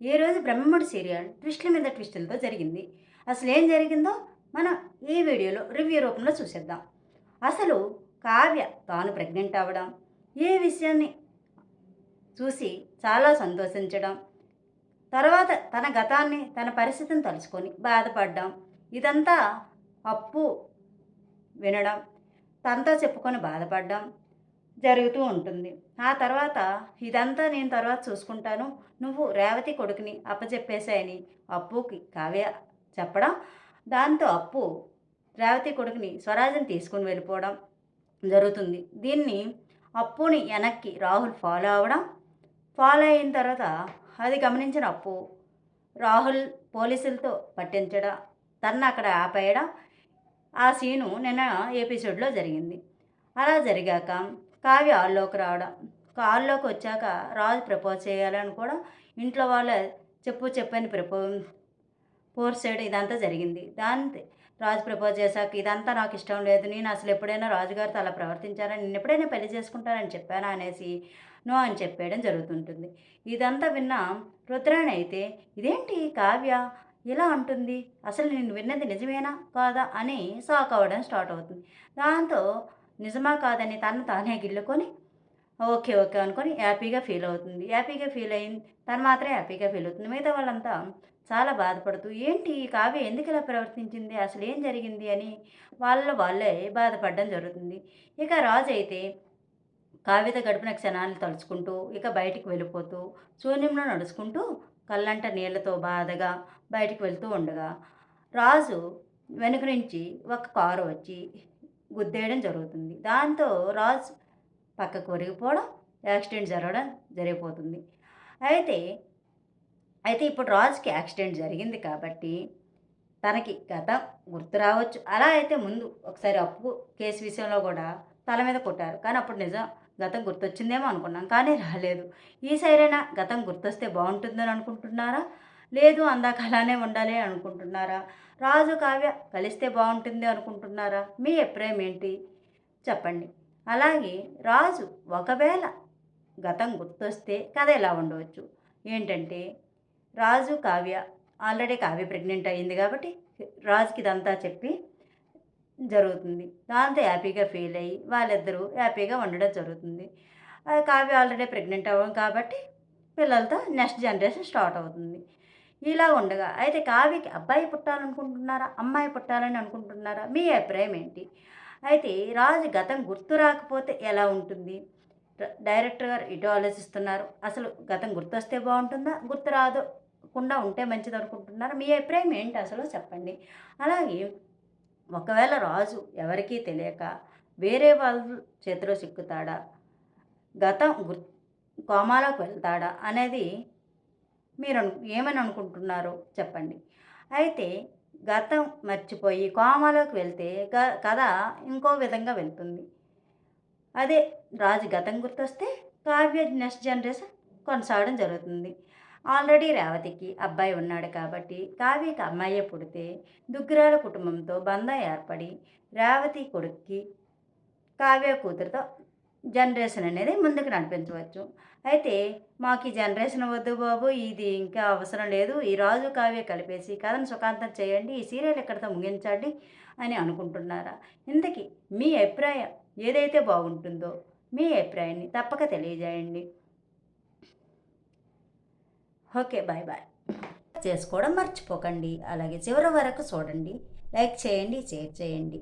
ఈరోజు బ్రహ్మముడి సీరియల్ ట్విస్టుల మీద ట్విస్టులతో జరిగింది. అసలు ఏం జరిగిందో మనం ఈ వీడియోలో రివ్యూ రూపంలో చూసేద్దాం. అసలు కావ్య తాను ప్రెగ్నెంట్ అవ్వడం ఏ విషయాన్ని చూసి చాలా సంతోషించడం తర్వాత తన గతాన్ని తన పరిస్థితిని తలుచుకొని బాధపడడం ఇదంతా అప్పు వినడం తనతో చెప్పుకొని బాధపడడం జరుగుతూ ఉంటుంది. ఆ తర్వాత ఇదంతా నేను తర్వాత చూసుకుంటాను. నువ్వు రేవతి కొడుకుని అప్పచెప్పేశాయని అప్పుకి కావ్య చెప్పడం. దాంతో అప్పు రేవతి కొడుకుని స్వరాజ్యం తీసుకుని వెళ్ళిపోవడం జరుగుతుంది. దీన్ని అప్పుని వెనక్కి రాహుల్ ఫాలో అవ్వడం ఫాలో అయిన తర్వాత అది గమనించిన అప్పు రాహుల్ పోలీసులతో పట్టించడం. తను అక్కడ ఆపేయడం. ఆ సీను నిన్న ఎపిసోడ్లో జరిగింది. అలా జరిగాక కావ్య హాల్లోకి రావడం. హాల్లోకి వచ్చాక రాజు ప్రపోజ్ చేయాలని కూడా ఇంట్లో వాళ్ళ చెప్పు చెప్పని ప్రపో ఫోర్స్ చేయడం ఇదంతా జరిగింది. దాని రాజు ప్రపోజ్ చేశాక ఇదంతా నాకు ఇష్టం లేదు నేను అసలు ఎప్పుడైనా రాజుగారితో అలా ప్రవర్తించారని నేను ఎప్పుడైనా పెళ్ళి చేసుకుంటానని చెప్పానా అనేసి నో అని చెప్పేయడం జరుగుతుంటుంది. ఇదంతా విన్న రుద్రాణి అయితే ఇదేంటి కావ్య? ఇలా అంటుంది? అసలు నేను విన్నది నిజమేనా? కాదా? అని షాక్ అవ్వడం స్టార్ట్ అవుతుంది. దాంతో నిజమా కాదని తను తానే గిల్లుకొని ఓకే ఓకే అనుకొని హ్యాపీగా ఫీల్ అవుతుంది. హ్యాపీగా ఫీల్ అయింది తను మాత్రం హ్యాపీగా ఫీల్ అవుతుంది. మిగతా వాళ్ళంతా చాలా బాధపడుతూ ఏంటి ఈ కావ్య ఎందుకు ఇలా ప్రవర్తించింది? అసలు ఏం జరిగింది? అని వాళ్ళ వాళ్ళే బాధపడడం జరుగుతుంది. ఇక రాజు అయితే కావ్యత గడిపిన క్షణాలు తలుచుకుంటూ ఇక బయటికి వెళ్ళిపోతూ శూన్యంలో నడుచుకుంటూ కళ్ళంట నీళ్ళతో బాధగా బయటికి వెళ్తూ ఉండగా రాజు వెనుక నుంచి ఒక కారు వచ్చి గుద్దేయడం జరుగుతుంది. దాంతో రాజు పక్కకు ఒరిగిపోవడం యాక్సిడెంట్ జరగడం జరిగిపోతుంది. అయితే అయితే ఇప్పుడు రాజుకి యాక్సిడెంట్ జరిగింది కాబట్టి తనకి గతం గుర్తు రావచ్చు. అలా అయితే ముందు ఒకసారి అప్పు కేసు విషయంలో కూడా తల మీద కొట్టారు. కానీ అప్పుడు నిజం గతం గుర్తొచ్చిందేమో అనుకున్నాం కానీ రాలేదు. ఈసారైనా గతం గుర్తొస్తే బాగుంటుందని అనుకుంటున్నారా? లేదు అందాక అలానే ఉండాలి అనుకుంటున్నారా? రాజు కావ్య కలిస్తే బాగుంటుంది అనుకుంటున్నారా? మీ అభిప్రాయం ఏంటి? చెప్పండి. అలాగే రాజు ఒకవేళ గతం గుర్తొస్తే కథ ఎలా ఉండవచ్చు? ఏంటంటే రాజు కావ్య ఆల్రెడీ కావ్య ప్రెగ్నెంట్ అయ్యింది కాబట్టి రాజుకి ఇదంతా చెప్పి జరుగుతుంది. దాంతో హ్యాపీగా ఫీల్ అయ్యి వాళ్ళిద్దరూ హ్యాపీగా ఉండడం జరుగుతుంది. కావ్య ఆల్రెడీ ప్రెగ్నెంట్ అవ్వడం కాబట్టి పిల్లలతో నెక్స్ట్ జనరేషన్ స్టార్ట్ అవుతుంది. ఇలా ఉండగా అయితే కావ్యకి అబ్బాయి పుట్టాలనుకుంటున్నారా అమ్మాయి పుట్టాలని అనుకుంటున్నారా మీ అభిప్రాయం ఏంటి? అయితే రాజు గతం గుర్తు రాకపోతే ఎలా ఉంటుంది? డైరెక్టర్ గారు ఇటు ఆలోచిస్తున్నారు. అసలు గతం గుర్తొస్తే బాగుంటుందా గుర్తు రాదకుండా ఉంటే మంచిది అనుకుంటున్నారా మీ అభిప్రాయం ఏంటి అసలు చెప్పండి. అలాగే ఒకవేళ రాజు ఎవరికీ తెలియక వేరే వాళ్ళ చేతిలో చిక్కుతాడా గతం గుర్ కోమాలోకి వెళ్తాడా అనేది మీరు అను ఏమని అనుకుంటున్నారో చెప్పండి. అయితే గతం మర్చిపోయి కోమాలోకి వెళ్తే గ కథ ఇంకో విధంగా వెళ్తుంది. అదే రాజు గతం గుర్తొస్తే కావ్య నెక్స్ట్ జనరేషన్ కొనసాగడం జరుగుతుంది. ఆల్రెడీ రేవతికి అబ్బాయి ఉన్నాడు కాబట్టి కావ్యకి అమ్మాయే పుడితే దుగ్గిరాల కుటుంబంతో బంధం ఏర్పడి రేవతి కొడుక్కి కావ్య కూతురుతో జనరేషన్ అనేది ముందుకు నడిపించవచ్చు. అయితే మాకు ఈ జనరేషన్ వద్దు బాబు ఇది ఇంకా అవసరం లేదు. ఈ రాజు కావ్య కలిపేసి కథను సుఖాంతం చేయండి ఈ సీరియల్ ఎక్కడితో ముగించండి అని అనుకుంటున్నారా? ఇంతకీ మీ అభిప్రాయం ఏదైతే బాగుంటుందో మీ అభిప్రాయాన్ని తప్పక తెలియజేయండి. Okay bye bye. చేసుకోవడం మర్చిపోకండి. అలాగే చివరి వరకు చూడండి. లైక్ చేయండి షేర్ చేయండి.